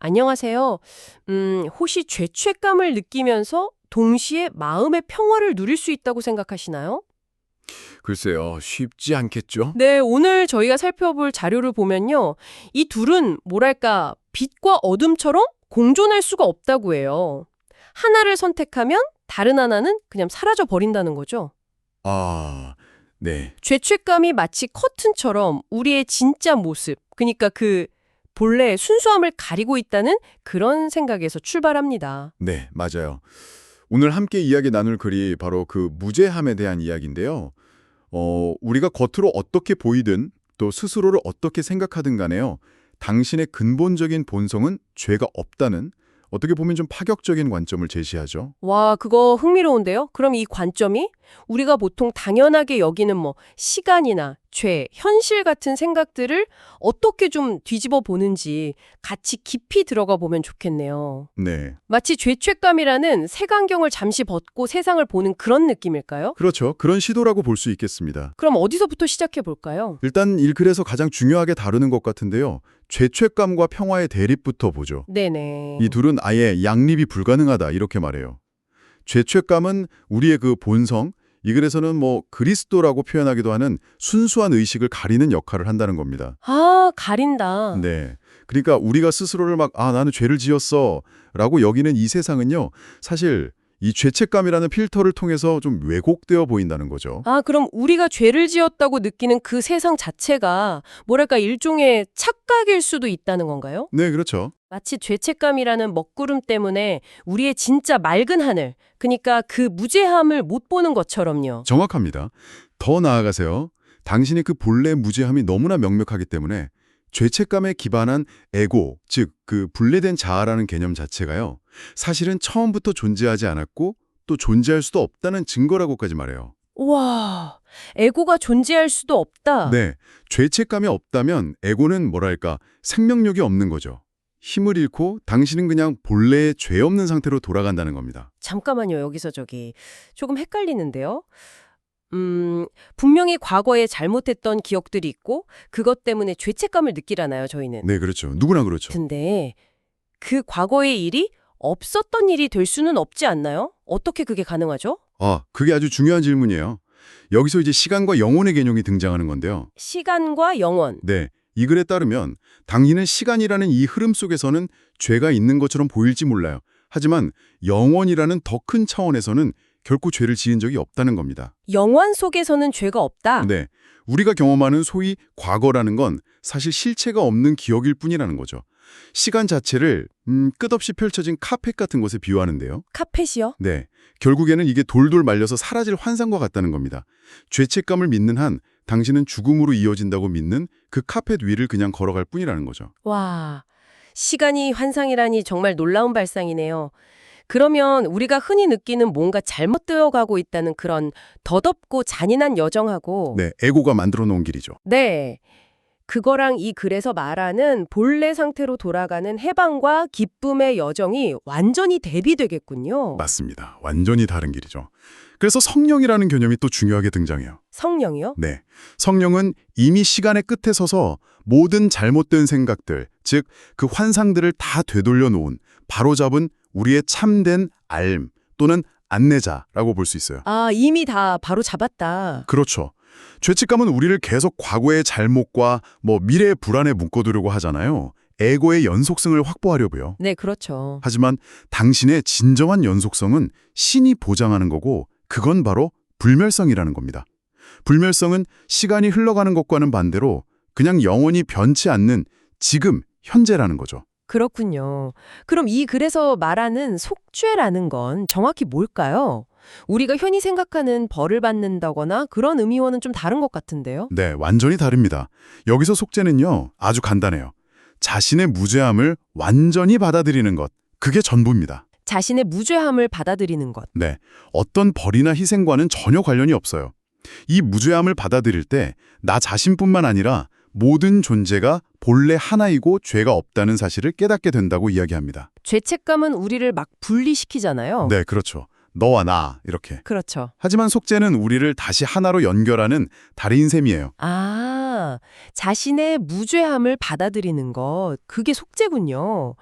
안녕하세요. 음, 혹시 죄책감을 느끼면서 동시에 마음의 평화를 누릴 수 있다고 생각하시나요? 글쎄요, 쉽지 않겠죠? 네, 오늘 저희가 살펴볼 자료를 보면요. 이 둘은 뭐랄까, 빛과 어둠처럼 공존할 수가 없다고 해요. 하나를 선택하면 다른 하나는 그냥 사라져 버린다는 거죠. 아, 네. 죄책감이 마치 커튼처럼 우리의 진짜 모습, 그러니까 그 본래의 순수함을 가리고 있다는 그런 생각에서 출발합니다. 네, 맞아요. 오늘 함께 이야기 나눌 글이 바로 그 무죄함에 대한 이야기인데요. 어, 우리가 겉으로 어떻게 보이든 또 스스로를 어떻게 생각하든 간에요. 당신의 근본적인 본성은 죄가 없다는 어떻게 보면 좀 파격적인 관점을 제시하죠. 와, 그거 흥미로운데요? 그럼 이 관점이 우리가 보통 당연하게 여기는 뭐 시간이나 죄, 현실 같은 생각들을 어떻게 좀 뒤집어 보는지 같이 깊이 들어가 보면 좋겠네요. 네. 마치 죄책감이라는 색안경을 잠시 벗고 세상을 보는 그런 느낌일까요? 그렇죠. 그런 시도라고 볼 수 있겠습니다. 그럼 어디서부터 시작해 볼까요? 일단 이 글에서 가장 중요하게 다루는 것 같은데요. 죄책감과 평화의 대립부터 보죠. 네네. 이 둘은 아예 양립이 불가능하다 이렇게 말해요. 죄책감은 우리의 그 본성, 이 글에서는 뭐 그리스도라고 표현하기도 하는 순수한 의식을 가리는 역할을 한다는 겁니다. 아, 가린다. 네. 그러니까 우리가 스스로를 막 아, 나는 죄를 지었어 라고 여기는 이 세상은요. 사실 이 죄책감이라는 필터를 통해서 좀 왜곡되어 보인다는 거죠. 아, 그럼 우리가 죄를 지었다고 느끼는 그 세상 자체가 뭐랄까 일종의 착각일 수도 있다는 건가요? 네, 그렇죠. 마치 죄책감이라는 먹구름 때문에 우리의 진짜 맑은 하늘, 그러니까 그 무죄함을 못 보는 것처럼요. 정확합니다. 더 나아가세요. 당신의 그 본래 무죄함이 너무나 명명하기 때문에 죄책감에 기반한 에고, 즉 그 분리된 자아라는 개념 자체가요. 사실은 처음부터 존재하지 않았고 또 존재할 수도 없다는 증거라고까지 말해요. 우와, 에고가 존재할 수도 없다. 네, 죄책감이 없다면 에고는 뭐랄까 생명력이 없는 거죠. 힘을 잃고 당신은 그냥 본래의 죄 없는 상태로 돌아간다는 겁니다. 잠깐만요, 여기서 저기 조금 헷갈리는데요. 음, 분명히 과거에 잘못했던 기억들이 있고 그것 때문에 죄책감을 느끼잖아요, 저희는. 네, 그렇죠. 누구나 그렇죠. 근데 그 과거의 일이 없었던 일이 될 수는 없지 않나요? 어떻게 그게 가능하죠? 아, 그게 아주 중요한 질문이에요. 여기서 이제 시간과 영혼의 개념이 등장하는 건데요. 시간과 영원. 네, 이 글에 따르면 당신은 시간이라는 이 흐름 속에서는 죄가 있는 것처럼 보일지 몰라요. 하지만 영원이라는 더 큰 차원에서는 결코 죄를 지은 적이 없다는 겁니다. 영원 속에서는 죄가 없다. 네, 우리가 경험하는 소위 과거라는 건 사실 실체가 없는 기억일 뿐이라는 거죠. 시간 자체를 음, 끝없이 펼쳐진 카펫 같은 것에 비유하는데요. 카펫이요? 네, 결국에는 이게 돌돌 말려서 사라질 환상과 같다는 겁니다. 죄책감을 믿는 한 당신은 죽음으로 이어진다고 믿는 그 카펫 위를 그냥 걸어갈 뿐이라는 거죠. 와, 시간이 환상이라니 정말 놀라운 발상이네요. 그러면 우리가 흔히 느끼는 뭔가 잘못되어 가고 있다는 그런 더덥고 잔인한 여정하고 네, 에고가 만들어 놓은 길이죠. 네. 그거랑 이 글에서 말하는 본래 상태로 돌아가는 해방과 기쁨의 여정이 완전히 대비되겠군요. 맞습니다. 완전히 다른 길이죠. 그래서 성령이라는 개념이 또 중요하게 등장해요. 성령이요? 네. 성령은 이미 시간의 끝에 서서 모든 잘못된 생각들, 즉 그 환상들을 다 되돌려 놓은 바로잡은 우리의 참된 알 또는 안내자라고 볼 수 있어요. 아, 이미 다 바로 잡았다. 그렇죠. 죄책감은 우리를 계속 과거의 잘못과 뭐 미래의 불안에 묶어두려고 하잖아요. 에고의 연속성을 확보하려고요. 네, 그렇죠. 하지만 당신의 진정한 연속성은 신이 보장하는 거고 그건 바로 불멸성이라는 겁니다. 불멸성은 시간이 흘러가는 것과는 반대로 그냥 영원히 변치 않는 지금, 현재라는 거죠. 그렇군요. 그럼 이 글에서 말하는 속죄라는 건 정확히 뭘까요? 우리가 흔히 생각하는 벌을 받는다거나 그런 의미와는 좀 다른 것 같은데요. 네, 완전히 다릅니다. 여기서 속죄는요, 아주 간단해요. 자신의 무죄함을 완전히 받아들이는 것. 그게 전부입니다. 자신의 무죄함을 받아들이는 것. 네, 어떤 벌이나 희생과는 전혀 관련이 없어요. 이 무죄함을 받아들일 때 나 자신뿐만 아니라 모든 존재가 본래 하나이고 죄가 없다는 사실을 깨닫게 된다고 이야기합니다. 죄책감은 우리를 막 분리시키잖아요. 네, 그렇죠. 너와 나 이렇게. 그렇죠. 하지만 속죄는 우리를 다시 하나로 연결하는 달인 셈이에요. 아, 자신의 무죄함을 받아들이는 것. 그게 속죄군요.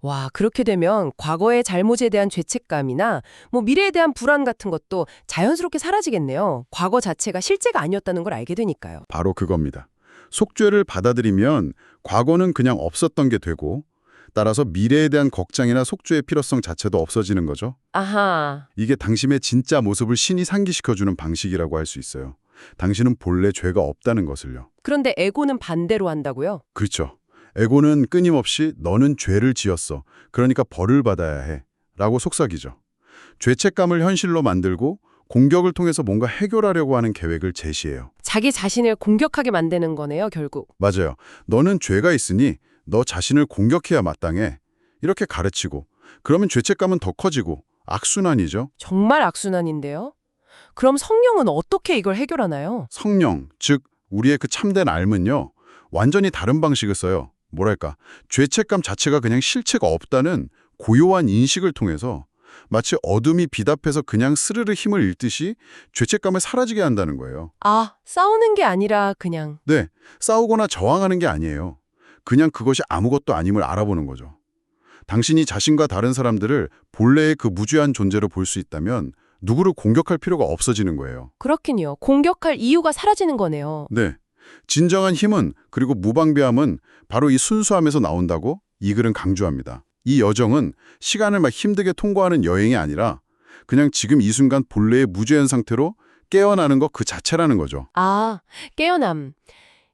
와, 그렇게 되면 과거의 잘못에 대한 죄책감이나 뭐 미래에 대한 불안 같은 것도 자연스럽게 사라지겠네요. 과거 자체가 실제가 아니었다는 걸 알게 되니까요. 바로 그겁니다. 속죄를 받아들이면 과거는 그냥 없었던 게 되고 따라서 미래에 대한 걱정이나 속죄의 필요성 자체도 없어지는 거죠. 아하. 이게 당신의 진짜 모습을 신이 상기시켜주는 방식이라고 할 수 있어요. 당신은 본래 죄가 없다는 것을요. 그런데 에고는 반대로 한다고요? 그렇죠. 에고는 끊임없이 너는 죄를 지었어. 그러니까 벌을 받아야 해. 라고 속삭이죠. 죄책감을 현실로 만들고 공격을 통해서 뭔가 해결하려고 하는 계획을 제시해요. 자기 자신을 공격하게 만드는 거네요, 결국. 맞아요. 너는 죄가 있으니 너 자신을 공격해야 마땅해. 이렇게 가르치고 그러면 죄책감은 더 커지고 악순환이죠. 정말 악순환인데요. 그럼 성령은 어떻게 이걸 해결하나요? 성령, 즉 우리의 그 참된 삶은요. 완전히 다른 방식을 써요. 뭐랄까 죄책감 자체가 그냥 실체가 없다는 고요한 인식을 통해서 마치 어둠이 빛 앞에서 그냥 스르르 힘을 잃듯이 죄책감을 사라지게 한다는 거예요. 아, 싸우는 게 아니라 그냥 네, 싸우거나 저항하는 게 아니에요. 그냥 그것이 아무것도 아님을 알아보는 거죠. 당신이 자신과 다른 사람들을 본래의 그 무죄한 존재로 볼 수 있다면 누구를 공격할 필요가 없어지는 거예요. 그렇긴요. 공격할 이유가 사라지는 거네요. 네. 진정한 힘은 그리고 무방비함은 바로 이 순수함에서 나온다고 이 글은 강조합니다. 이 여정은 시간을 막 힘들게 통과하는 여행이 아니라 그냥 지금 이 순간 본래의 무죄한 상태로 깨어나는 것 그 자체라는 거죠. 아, 깨어남.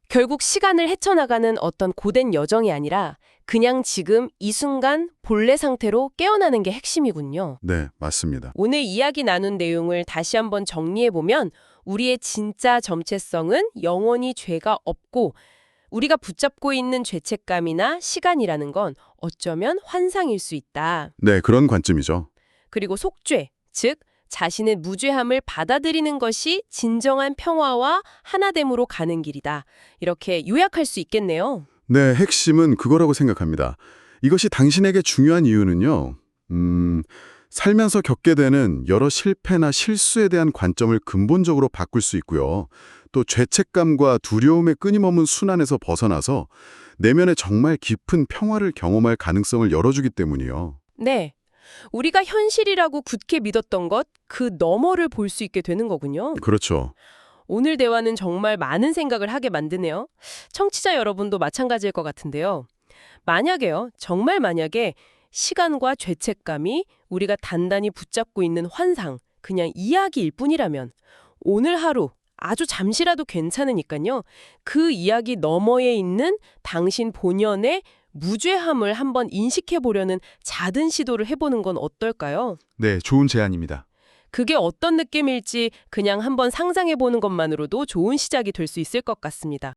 결국 시간을 헤쳐나가는 어떤 고된 여정이 아니라 그냥 지금 이 순간 본래 상태로 깨어나는 게 핵심이군요. 네, 맞습니다. 오늘 이야기 나눈 내용을 다시 한번 정리해보면 우리의 진짜 정체성은 영원히 죄가 없고 우리가 붙잡고 있는 죄책감이나 시간이라는 건 어쩌면 환상일 수 있다. 네, 그런 관점이죠. 그리고 속죄, 즉 자신의 무죄함을 받아들이는 것이 진정한 평화와 하나됨으로 가는 길이다. 이렇게 요약할 수 있겠네요. 네, 핵심은 그거라고 생각합니다. 이것이 당신에게 중요한 이유는요. 음, 살면서 겪게 되는 여러 실패나 실수에 대한 관점을 근본적으로 바꿀 수 있고요. 또 죄책감과 두려움의 끊임없는 순환에서 벗어나서 내면에 정말 깊은 평화를 경험할 가능성을 열어주기 때문이요. 네. 우리가 현실이라고 굳게 믿었던 것, 그 너머를 볼 수 있게 되는 거군요. 그렇죠. 오늘 대화는 정말 많은 생각을 하게 만드네요. 청취자 여러분도 마찬가지일 것 같은데요. 만약에요, 정말 만약에 시간과 죄책감이 우리가 단단히 붙잡고 있는 환상, 그냥 이야기일 뿐이라면 오늘 하루 아주 잠시라도 괜찮으니까요. 그 이야기 너머에 있는 당신 본연의 무죄함을 한번 인식해 보려는 작은 시도를 해보는 건 어떨까요? 네, 좋은 제안입니다. 그게 어떤 느낌일지 그냥 한번 상상해 보는 것만으로도 좋은 시작이 될 수 있을 것 같습니다.